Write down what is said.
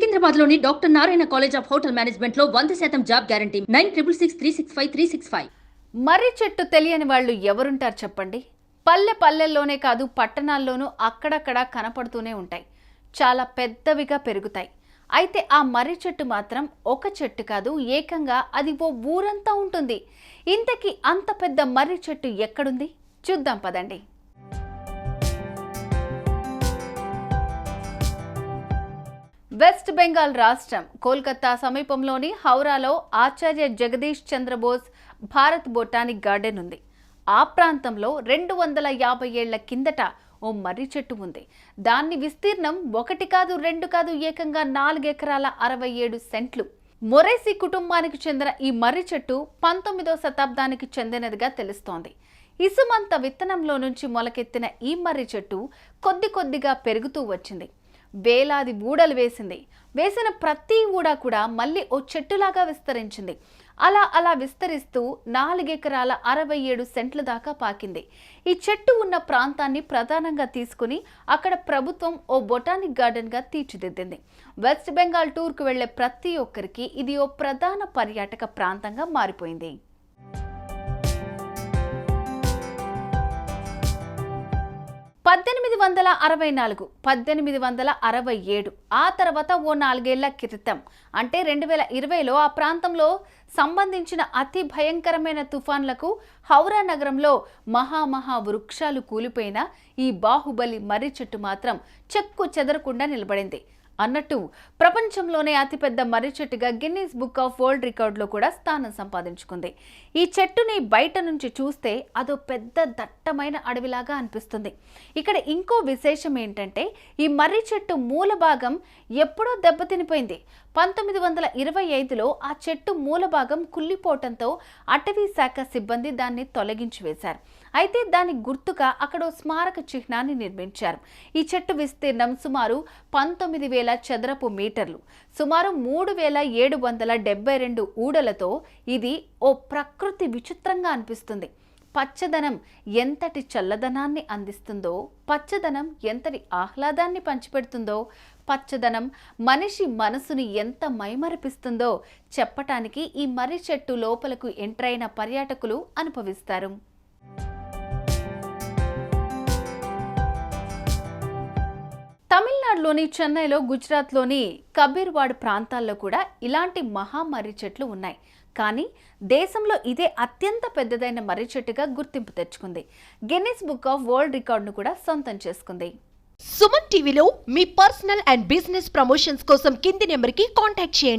సికింద్రాబాద్లోని doctor Narayana college of hotel మేనేజ్మెంట్లో వంద శాతం job guarantee. Nine triple six three six five three six five. మర్రి చెట్టు తెలియని వాళ్ళు ఎవరుంటారు చెప్పండి? పల్లె పల్లెల్లోనే కాదు పట్టణాల్లోనూ అక్కడక్కడ కనపడుతూనే ఉంటాయి. చాలా పెద్దవిగా పెరుగుతాయి. అయితే ఆ మర్రి చెట్టు మాత్రం ఒక చెట్టు కాదు ఏకంగా అది ఓ ఊరంతా ఉంటుంది. ఇంతకీ అంత పెద్ద మర్రి చెట్టు ఎక్కడుంది? చూద్దాం పదండి. వెస్ట్ బెంగాల్ రాష్ట్రం కోల్కతా సమీపంలోని హౌరాలో ఆచార్య జగదీష్ చంద్రబోస్ భారత్ బొటానిక్ గార్డెన్ ఉంది. ఆ ప్రాంతంలో రెండు వందల యాభై ఏళ్ళ కిందట ఓ మర్రి చెట్టు ఉంది. దాన్ని విస్తీర్ణం ఒకటి కాదు రెండు కాదు ఏకంగా నాలుగు ఎకరాల అరవై ఏడు సెంట్లు. మొరేసి కుటుంబానికి చెందిన ఈ మర్రి చెట్టు పంతొమ్మిదో శతాబ్దానికి చెందినదిగా తెలుస్తోంది. ఇసుమంత విత్తనంలో నుంచి మొలకెత్తిన ఈ మర్రి చెట్టు కొద్ది కొద్దిగా పెరుగుతూ వచ్చింది. వేలాది ఊడలు వేసింది. వేసిన ప్రతి ఊడ కూడా మళ్ళీ ఓ చెట్టులాగా విస్తరించింది. అలా అలా విస్తరిస్తూ నాలుగెకరాల అరవై ఏడు సెంట్ల దాకా పాకింది. ఈ చెట్టు ఉన్న ప్రాంతాన్ని ప్రధానంగా తీసుకుని అక్కడ ప్రభుత్వం ఓ బొటానిక్ గార్డెన్గా తీర్చిదిద్దింది. వెస్ట్ బెంగాల్ టూర్కు వెళ్ళే ప్రతి ఒక్కరికి ఇది ఓ ప్రధాన పర్యాటక ప్రాంతంగా మారిపోయింది. పద్దెనిమిది వందల అరవై నాలుగు పద్దెనిమిది వందల అరవై ఏడు ఆ తర్వాత ఓ నాలుగేళ్ళ క్రితం. అంటే రెండు వేల ఇరవైలో ఆ ప్రాంతంలో సంబంధించిన అతి భయంకరమైన తుఫాన్లకు హౌరా నగరంలో మహామహా వృక్షాలు కూలిపోయిన ఈ బాహుబలి మర్రి చెట్టు మాత్రం చెక్కు చెదరకుండా నిలబడింది. అన్నట్టు ప్రపంచంలోనే అతిపెద్ద మర్రి చెట్టుగా గిన్నీస్ బుక్ ఆఫ్ వరల్డ్ రికార్డులో కూడా స్థానం సంపాదించుకుంది. ఈ చెట్టుని బయట నుంచి చూస్తే అదో పెద్ద దట్టమైన అడవిలాగా అనిపిస్తుంది. ఇక్కడ ఇంకో విశేషం ఏంటంటే ఈ మర్రి చెట్టు మూల భాగం ఎప్పుడో దెబ్బతినిపోయింది. పంతొమ్మిది వందల ఇరవై ఐదులో ఆ చెట్టు మూల భాగం కుళ్ళిపోవటంతో అటవీ శాఖ సిబ్బంది దాన్ని తొలగించి వేశారు. అయితే దాని గుర్తుగా అక్కడ స్మారక చిహ్నాన్ని నిర్మించారు. ఈ చెట్టు విస్తీర్ణం సుమారు పంతొమ్మిది వేల చదరపు మీటర్లు సుమారు మూడు వేల ఏడు వందల డెబ్బై రెండు ఊడలతో ఇది ఓ ప్రకృతి విచిత్రంగా అనిపిస్తుంది. పచ్చదనం ఎంతటి చల్లదనాన్ని అందిస్తుందో పచ్చదనం ఎంతటి ఆహ్లాదాన్ని పంచిపెడుతుందో పచ్చదనం మనిషి మనసుని ఎంత మైమరిపిస్తుందో చెప్పటానికి ఈ మర్రి చెట్టు లోపలకు ఎంటర్ అయిన పర్యాటకులు అనుభవిస్తారు. తమిళనాడులోని చెన్నైలో గుజరాత్లోని కబీర్వాడ్ ప్రాంతాల్లో కూడా ఇలాంటి మహామర్రి చెట్లు ఉన్నాయి. కానీ దేశంలో ఇదే అత్యంత పెద్దదైన మర్రి చెట్టుగా గుర్తింపు తెచ్చుకుంది. గిన్నిస్ బుక్ ఆఫ్ వరల్డ్ రికార్డును కూడా సొంతం చేసుకుంది. సుమన్ టీవీలో మీ పర్సనల్ అండ్ బిజినెస్ ప్రమోషన్స్ కోసం కింది నెంబర్కి కాంటాక్ట్ చేయండి.